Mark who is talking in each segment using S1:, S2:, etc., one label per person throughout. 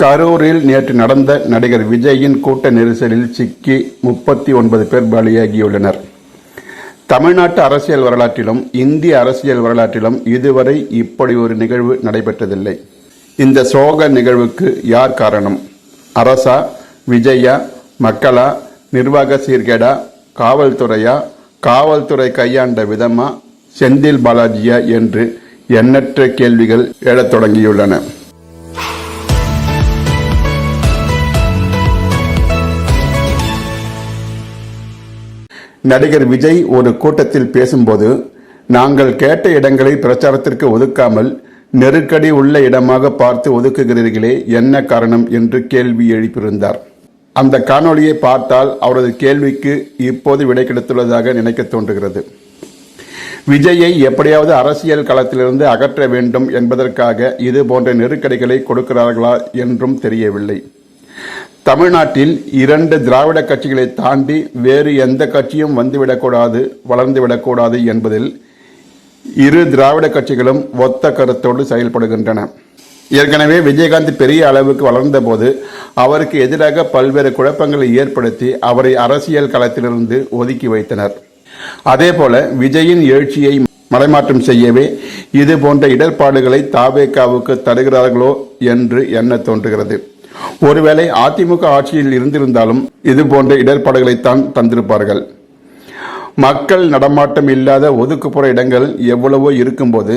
S1: கரூரில் நேற்று நடந்த நடிகர் விஜயின் கூட்ட நெரிசலில் சிக்கி முப்பத்தி ஒன்பது பேர் பலியாகியுள்ளனர். தமிழ்நாட்டு அரசியல் வரலாற்றிலும் இந்திய அரசியல் வரலாற்றிலும் இதுவரை இப்படி ஒரு நிகழ்வு நடைபெற்றதில்லை. இந்த சோக நிகழ்வுக்கு யார் காரணம்? அரசா விஜயா மக்களா நிர்வாக சீர்கேடா காவல்துறையா காவல்துறை கையாண்ட விதமா செந்தில் பாலாஜியா என்று எண்ணற்ற கேள்விகள் எழத் தொடங்கியுள்ளன. நடிகர் விஜய் ஒரு கூட்டத்தில் பேசும்போது நாங்கள் கேட்ட இடங்களை பிரச்சாரத்திற்கு ஒதுக்காமல் நெருக்கடி உள்ள இடமாக பார்த்து ஒதுக்குகிறீர்களே என்ன காரணம்? என்று கேள்வி எழுப்பியிருந்தார். அந்த காணொளியை பார்த்தால் அவரது கேள்விக்கு இப்போது விடை கிடைத்துள்ளதாக நினைக்க தோன்றுகிறது. விஜயை எப்படியாவது அரசியல் களத்திலிருந்து அகற்ற வேண்டும் என்பதற்காக இது போன்ற நெருக்கடிகளை கொடுக்கிறார்களா என்றும் தெரியவில்லை. தமிழ்நாட்டில் இரண்டு திராவிட கட்சிகளை தாண்டி வேறு எந்த கட்சியும் வந்துவிடக்கூடாது வளர்ந்துவிடக்கூடாது என்பதில் இரு திராவிட கட்சிகளும் ஒத்த கருத்தோடு செயல்படுகின்றன. ஏற்கனவே விஜயகாந்த் பெரிய அளவுக்கு வளர்ந்தபோது அவருக்கு எதிராக பல்வேறு குழப்பங்களை ஏற்படுத்தி அவரை அரசியல் களத்திலிருந்து ஒதுக்கி வைத்தனர். அதேபோல விஜயின் எழுச்சியை மறைமாற்றம் செய்யவே இது போன்ற இடர்பாடுகளை தாவேக்காவுக்கு தருகிறார்களோ என்று எண்ண தோன்றுகிறது. ஒருவேளை அதிமுக ஆட்சியில் இருந்திருந்தாலும் இது போன்ற இடர்பாடுகளைத்தான் தந்திருப்பார்கள். மக்கள் நடமாட்டம் இல்லாத ஒதுக்குப்புற இடங்கள் எவ்வளவோ இருக்கும்போது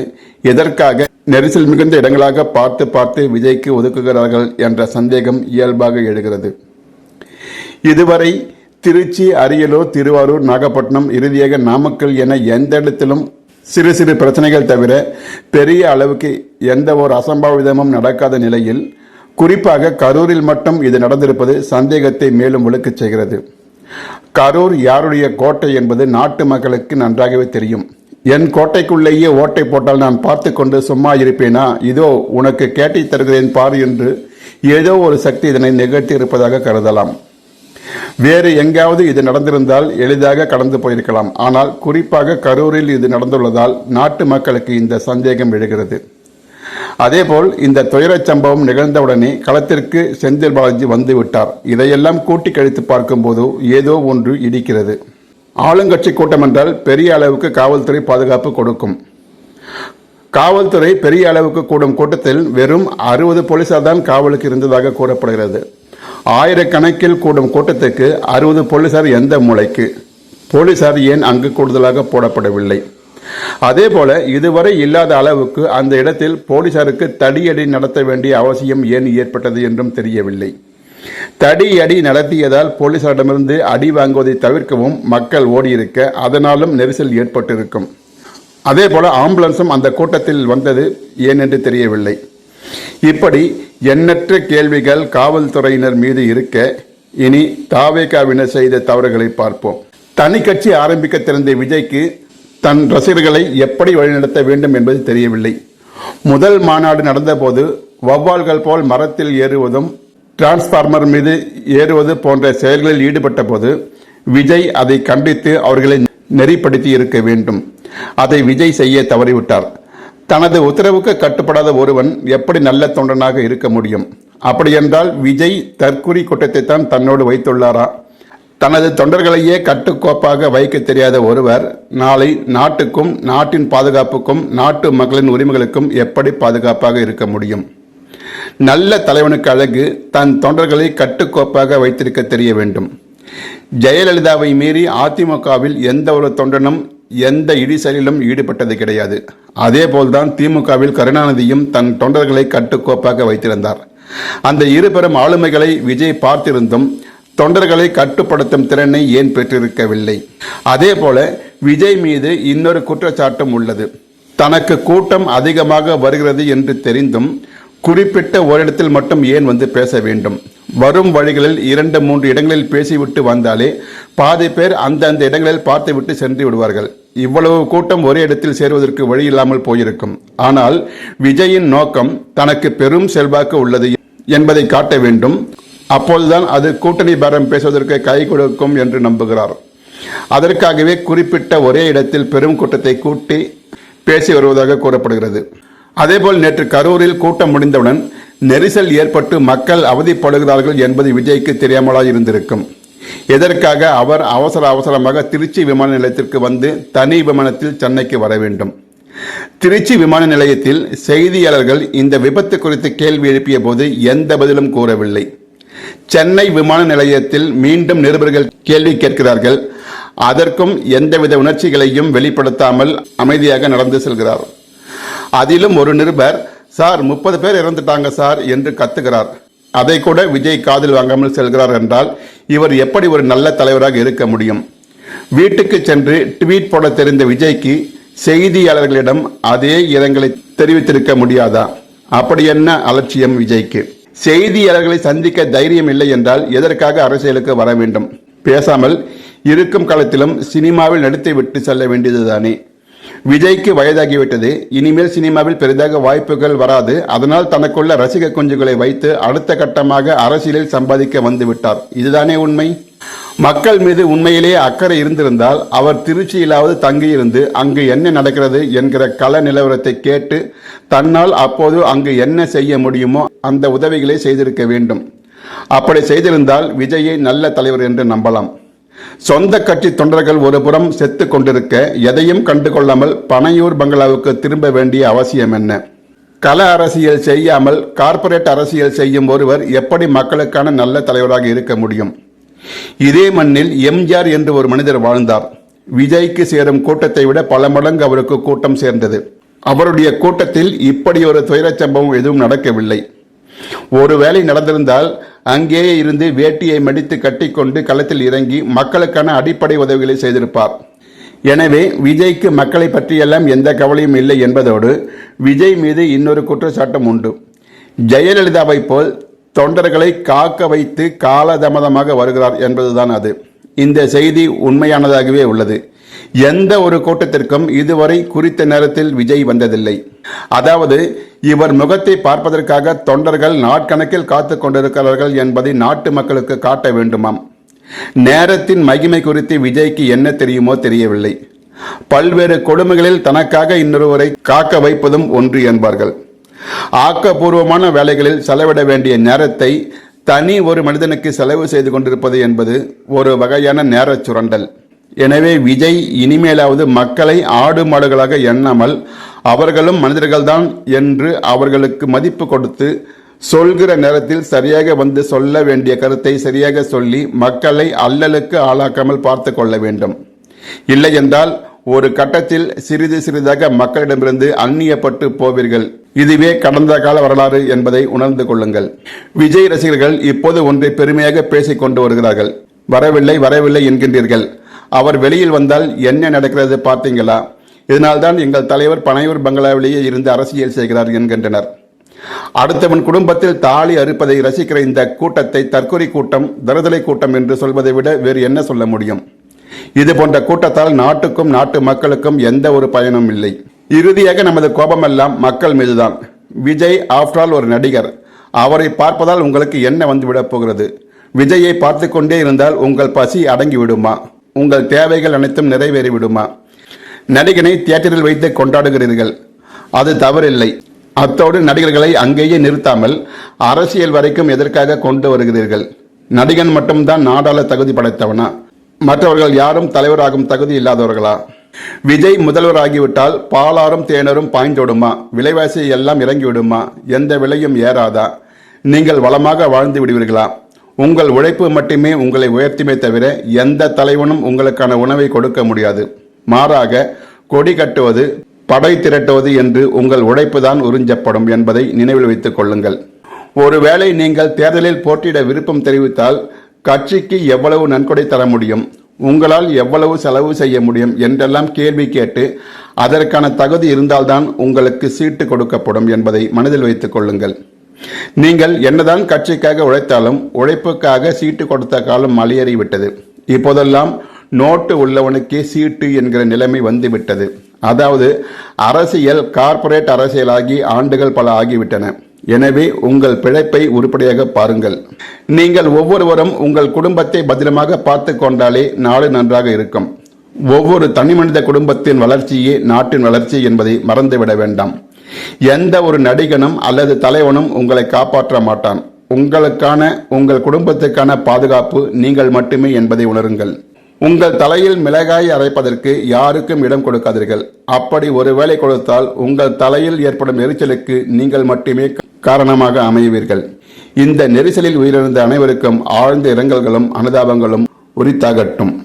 S1: எதற்காக நெரிசல் மிகுந்த இடங்களாக பார்த்து பார்த்து விஜய்க்கு ஒதுக்குகிறார்கள் என்ற சந்தேகம் இயல்பாக எழுகிறது. இதுவரை திருச்சி அரியலூர் திருவாரூர் நாகப்பட்டினம் இறுதியாக நாமக்கல் என எந்த இடத்திலும் சிறு சிறு பிரச்சனைகள் தவிர பெரிய அளவுக்கு எந்த ஒரு அசம்பாவிதமும் நடக்காத நிலையில் குறிப்பாக கரூரில் மட்டும் இது நடந்திருப்பது சந்தேகத்தை மேலும் விளக்கச் செய்கிறது. கரூர் யாருடைய கோட்டை என்பது நாட்டு மக்களுக்கு நன்றாகவே தெரியும். என் கோட்டைக்குள்ளேயே ஓட்டை போட்டால் நான் பார்த்து கொண்டு சும்மா இருப்பேனா? இதோ உனக்கு கேட்டை தருகிறேன் பார் என்று ஏதோ ஒரு சக்தி இதனை நிகழ்த்தி இருப்பதாக கருதலாம். வேறு எங்காவது இது நடந்திருந்தால் எளிதாக கடந்து போயிருக்கலாம். ஆனால் குறிப்பாக கரூரில் இது நடந்துள்ளதால் நாட்டு மக்களுக்கு இந்த சந்தேகம் எழுகிறது. அதேபோல் இந்த துயரச் சம்பவம் நிகழ்ந்தவுடனே களத்திற்கு செந்தில் பாலாஜி வந்து விட்டார். இதையெல்லாம் கூட்டி கழித்து பார்க்கும்போது ஏதோ ஒன்று இடிக்கிறது. ஆளுங்கட்சி கூட்டம் என்றால் பெரிய அளவுக்கு காவல்துறை பாதுகாப்பு கொடுக்கும். காவல்துறை பெரிய அளவுக்கு கூடும் கூட்டத்தில் வெறும் அறுபது போலீசார் தான் காவலுக்கு இருந்ததாக கூறப்படுகிறது. ஆயிரக்கணக்கில் கூடும் கூட்டத்துக்கு அறுபது போலீசார் எந்த மூளைக்கு? போலீசார் ஏன் அங்கு கூடுதலாக போடப்படவில்லை? அதே போல இதுவரை இல்லாத அளவுக்கு அந்த இடத்தில் போலீசாருக்கு தடியடி நடத்த வேண்டிய அவசியம் ஏன் ஏற்பட்டது என்றும் தெரியவில்லை. தடியடி நடத்தியதால் போலீசாரிடமிருந்து அடி வாங்குவதை தவிர்க்கவும் மக்கள் ஓடியிருக்க அதனாலும் நெரிசல் ஏற்பட்டிருக்கும். அதே போல ஆம்புலன்ஸும் அந்த கூட்டத்தில் வந்தது ஏன் என்று தெரியவில்லை. இப்படி எண்ணற்ற கேள்விகள் காவல்துறையினர் மீது இருக்க இனி தாவேகாவினர் செய்த தவறுகளை பார்ப்போம். தனி கட்சி ஆரம்பிக்க திறந்த விஜய்க்கு தன் ரசிகர்களை எப்படி வழிநடத்த வேண்டும் என்பது தெரியவில்லை. முதல் மாநாடு நடந்தபோது வௌவால்கள் போல் மரத்தில் ஏறுவதும் டிரான்ஸ்பார்மர் மீது ஏறுவது போன்ற செயல்களில் ஈடுபட்ட போது விஜய் அதை கண்டித்து அவர்களை நெறிப்படுத்தி இருக்க வேண்டும். அதை விஜய் செய்ய தவறிவிட்டார். தனது உத்தரவுக்கு கட்டுப்படாத ஒருவன் எப்படி நல்ல தொண்டனாக இருக்க முடியும்? அப்படியென்றால் விஜய் தற்குறி குற்றத்தை தான் தன்னோடு வைத்துள்ளாரா? தனது தொண்டர்களையே கட்டுக்கோப்பாக வைக்க தெரியாத ஒருவர் நாளை நாட்டுக்கும் நாட்டின் பாதுகாப்புக்கும் நாட்டு மக்களின் உரிமைகளுக்கும் எப்படி பாதுகாப்பாக இருக்க முடியும்? நல்ல தலைவனுக்கு அழகு தன் தொண்டர்களை கட்டுக்கோப்பாக வைத்திருக்க தெரிய வேண்டும். ஜெயலலிதாவை மீறி அதிமுகவில் எந்த ஒரு தொண்டனும் எந்த இடிசலிலும் ஈடுபட்டது கிடையாது. அதேபோல்தான் திமுகவில் கருணாநிதியும் தன் தொண்டர்களை கட்டுக்கோப்பாக வைத்திருந்தார். அந்த இருபெரும் ஆளுமைகளை விஜய் பார்த்திருந்தும் தொண்டர்களை கட்டுப்படுத்தும் திறனை ஏன் பெற்றிருக்கவில்லை? அதே போல விஜய் மீது இன்னொரு குற்றச்சாட்டும் உள்ளது. தனக்கு கூட்டம் அதிகமாக வருகிறது என்று தெரிந்தும் குறிப்பிட்ட ஓரிடத்தில் மட்டும் ஏன் வந்து பேச வேண்டும்? வரும் வழிகளில் இரண்டு மூன்று இடங்களில் பேசிவிட்டு வந்தாலே பாதி பேர் அந்தந்த இடங்களில் பார்த்துவிட்டு சென்று விடுவார்கள். இவ்வளவு கூட்டம் ஒரே இடத்தில் சேருவதற்கு வழி இல்லாமல் போயிருக்கும். ஆனால் விஜயின் நோக்கம் தனக்கு பெரும் செல்வாக்கு உள்ளது என்பதை காட்ட வேண்டும். அப்போதுதான் அது கூட்டணி பேரம் பேசுவதற்கு கை கொடுக்கும் என்று நம்புகிறார். அதற்காகவே குறிப்பிட்ட ஒரே இடத்தில் பெரும் கூட்டத்தை கூட்டி பேசி வருவதாக கூறப்படுகிறது. அதேபோல் நேற்று கரூரில் கூட்டம் முடிந்தவுடன் நெரிசல் ஏற்பட்டு மக்கள் அவதிப்படுகிறார்கள் என்பது விஜய்க்கு தெரியாமலா இருந்திருக்கும். இதற்காக அவர் அவசர அவசரமாக திருச்சி விமான நிலையத்திற்கு வந்து தனி விமானத்தில் சென்னைக்கு வர வேண்டும். திருச்சி விமான நிலையத்தில் செய்தியாளர்கள் இந்த விபத்து குறித்து கேள்வி எழுப்பிய போது எந்த பதிலும் கூறவில்லை. சென்னை விமான நிலையத்தில் மீண்டும் நிருபர்கள் கேள்வி கேட்கிறார்கள். அதற்கும் எந்தவித உணர்ச்சிகளையும் வெளிப்படுத்தாமல் அமைதியாக நடந்து செல்கிறார். அதிலும் ஒரு நிருபர் சார் முப்பது பேர் இறந்துட்டாங்க சார் என்று கத்துகிறார். அதை கூட விஜய் காதில் வாங்காமல் செல்கிறார் என்றால் இவர் எப்படி ஒரு நல்ல தலைவராக இருக்க முடியும்? வீட்டுக்கு சென்று ட்வீட் போட தெரிந்த விஜய்க்கு செய்தியாளர்களிடம் அதே இரங்கலை தெரிவித்திருக்க முடியாதா? அப்படி என்ன அலட்சியம் விஜய்க்கு? செய்தியாளர்களை சந்திக்க தைரியம் இல்லை என்றால் எதற்காக அரசியலுக்கு வர வேண்டும்? பேசாமல் இருக்கும் காலத்திலும் சினிமாவில் நடித்து விட்டு செல்ல வேண்டியதுதானே. விஜய்க்கு வயதாகிவிட்டது. இனிமேல் சினிமாவில் பெரிதாக வாய்ப்புகள் வராது. அதனால் தனக்குள்ள ரசிக குஞ்சுகளை வைத்து அடுத்த கட்டமாக அரசியலில் சம்பாதிக்க வந்து விட்டார். இதுதானே உண்மை? மக்கள் மீது உண்மையிலேயே அக்கறை இருந்திருந்தால் அவர் திருச்சியிலாவது தங்கியிருந்து அங்கு என்ன நடக்கிறது என்கிற கள நிலவரத்தை கேட்டு தன்னால் அப்போது அங்கு என்ன செய்ய முடியுமோ அந்த உதவிகளை செய்திருக்க வேண்டும். அப்படி செய்திருந்தால் விஜயை நல்ல தலைவர் என்று நம்பலாம். சொந்த கட்சி தொண்டர்கள் ஒரு புறம் செத்து கொண்டிருக்க எதையும் கண்டுகொள்ளாமல் பனையூர் பங்களாவுக்கு திரும்ப வேண்டிய அவசியம் என்ன? கள அரசியல் செய்யாமல் கார்ப்பரேட் அரசியல் செய்யும் ஒருவர் எப்படி மக்களுக்கான நல்ல தலைவராக இருக்க முடியும்? இதே மண்ணில் எம்ஜிஆர் என்று ஒரு மனிதர் வாழ்ந்தார். விஜய்க்கு சேரும் கூட்டத்தை விட பல மடங்கு அவருக்கு கூட்டம் சேர்ந்தது. அவருடைய கூட்டத்தில் இப்படி ஒரு துயரச் சம்பவம் எதுவும் நடக்கவில்லை. ஒருவேளை நடந்திருந்தால் அங்கேயே இருந்து வேட்டியை மடித்து கட்டிக்கொண்டு களத்தில் இறங்கி மக்களுக்கான அடிப்படை உதவிகளை செய்திருப்பார். எனவே விஜய்க்கு மக்களை பற்றியெல்லாம் எந்த கவலையும் இல்லை என்பதோடு விஜய் மீது இன்னொரு குற்றச்சாட்டும் உண்டு. ஜெயலலிதாவை போல் தொண்டர்களை காக்க வைத்து காலதாமதமாக வருகிறார் என்பதுதான் அது. இந்த செய்தி உண்மையானதாகவே உள்ளது. எந்த ஒரு கூட்டத்திற்கும் இதுவரை குறித்த நேரத்தில் விஜய் வந்ததில்லை. அதாவது இவர் முகத்தை பார்ப்பதற்காக தொண்டர்கள் நாட்கணக்கில் காத்து கொண்டிருக்கிறார்கள் என்பதை நாட்டு மக்களுக்கு காட்ட வேண்டுமாம். நேரத்தின் மகிமை குறித்து விஜய்க்கு என்ன தெரியுமோ தெரியவில்லை. பல்வேறு கொடுமைகளில் தனக்காக இன்னொருவரை காக்க வைப்பதும் ஒன்று என்பார்கள். ஆக்கப்பூர்வமான வேலைகளில் செலவிட வேண்டிய நேரத்தை தனி ஒரு மனிதனுக்கு செலவு செய்து கொண்டிருப்பது என்பது ஒரு வகையான நேரச் சுரண்டல். எனவே விஜய் இனிமேலாவது மக்களை ஆடு மாடுகளாக எண்ணாமல் அவர்களும் மனிதர்கள்தான் என்று அவர்களுக்கு மதிப்பு கொடுத்து சொல்கிற நேரத்தில் சரியாக வந்து சொல்ல வேண்டிய கருத்தை சரியாக சொல்லி மக்களை அல்லலுக்கு ஆளாக்காமல் பார்த்து கொள்ள வேண்டும். இல்லை என்றால் ஒரு கட்டத்தில் சிறிது சிறிதாக மக்களிடமிருந்து அந்நியப்பட்டு போவீர்கள். இதுவே கடந்த கால வரலாறு என்பதை உணர்ந்து கொள்ளுங்கள். விஜய் ரசிகர்கள் இப்போது ஒன்றை பெருமையாக பேசிக் கொண்டு வருகிறார்கள். வரவில்லை வரவில்லை என்கின்றீர்கள். அவர் வெளியில் வந்தால் என்ன நடக்கிறது பார்த்தீங்களா? இதனால்தான் எங்கள் தலைவர் பனையூர் பங்களாவிலேயே இருந்து அரசியல் செய்கிறார் என்கின்றனர். அடுத்தவன் குடும்பத்தில் தாலி அறுப்பதை ரசிக்கிற இந்த கூட்டத்தை தற்கொலை கூட்டம் தருதலை கூட்டம் என்று சொல்வதை விட வேறு என்ன சொல்ல முடியும்? இது போன்ற கூட்டத்தால் நாட்டுக்கும் நாட்டு மக்களுக்கும் எந்த ஒரு பயனும் இல்லை. இறுதியாக நமது கோபமெல்லாம் மக்கள் மீதுதான். விஜய் ஆஃப்டர் ஆல் ஒரு நடிகர். அவரை பார்ப்பதால் உங்களுக்கு என்ன வந்துவிடப் போகிறது? விஜயை பார்த்து கொண்டே இருந்தால் உங்கள் பசி அடங்கி விடுமா உங்கள் தேவைகள் அனைத்தும் நிறைவேறி விடுமா நடிகனை தியேட்டரில் வைத்து கொண்டாடுகிறீர்கள். அது தவறில்லை. அத்தோடு நடிகர்களை அங்கேயே நிறுத்தாமல் அரசியல் வரைக்கும் எதற்காக கொண்டு வருகிறீர்கள்? நடிகன் மட்டும்தான் நாடாள தகுதி படைத்தவனா? மற்றவர்கள் யாரும் தலைவராகும் தகுதி இல்லாதவர்களா? விஜய் முதல்வராகிவிட்டால் பாலாரும் தேனரும் பாய்ந்தோடுமா விலைவாசி எல்லாம் இறங்கிவிடுமா எந்த விலையும் ஏறாதா? நீங்கள் வளமாக வாழ்ந்து விடுவீர்களா? உங்கள் உழைப்பு மட்டுமே உங்களை உயர்த்துமே தவிர எந்த தலைவனும் உங்களுக்கான உணவை கொடுக்க முடியாது. மாறாக கொடி கட்டுவது படை திரட்டுவது என்று உங்கள் உழைப்பு தான் உறிஞ்சப்படும் என்பதை நினைவில் வைத்துக் கொள்ளுங்கள். ஒருவேளை நீங்கள் தேர்தலில் போட்டியிட விருப்பம் தெரிவித்தால் கட்சிக்கு எவ்வளவு நன்கொடை தர முடியும்? உங்களால் எவ்வளவு செலவு செய்ய முடியும்? என்றெல்லாம் கேள்வி கேட்டு அதற்கான தகுதி இருந்தால்தான் உங்களுக்கு சீட்டு கொடுக்கப்படும் என்பதை மனதில் வைத்துக் கொள்ளுங்கள். நீங்கள் என்னதான் கட்சிக்காக உழைத்தாலும் உழைப்புக்காக சீட்டு கொடுத்த காலம் மலையேறிவிட்டது இப்போதெல்லாம் நோட்டு உள்ளவனுக்கே சீட்டு என்கிற நிலைமை வந்துவிட்டது அதாவது அரசியல் கார்ப்பரேட் அரசியலாகி ஆண்டுகள் பல ஆகிவிட்டன. எனவே உங்கள் பிழைப்பை உருப்படியாக பாருங்கள். நீங்கள் ஒவ்வொருவரும் உங்கள் குடும்பத்தை பத்திரமாக பார்த்து கொண்டாலே நாடு நன்றாக இருக்கும். ஒவ்வொரு தனி மனித குடும்பத்தின் வளர்ச்சியே நாட்டின் வளர்ச்சி என்பதை மறந்துவிட வேண்டாம். எந்த ஒரு நடிகனும் அல்லது தலைவனும் உங்களை காப்பாற்ற மாட்டான். உங்களுக்கான உங்கள் குடும்பத்துக்கான பாதுகாப்பு நீங்கள் மட்டுமே என்பதை உணருங்கள். உங்கள் தலையில் மிளகாய் அரைப்பதற்கு யாருக்கும் இடம் கொடுக்காதீர்கள். அப்படி ஒருவேளை கொடுத்தால் உங்கள் தலையில் ஏற்படும் எரிச்சலுக்கு நீங்கள் மட்டுமே காரணமாக அமைவீர்கள். இந்த நெரிசலில் உயிரிழந்த அனைவருக்கும் ஆழ்ந்த இரங்கல்களும் அனுதாபங்களும் உரித்தாகட்டும்.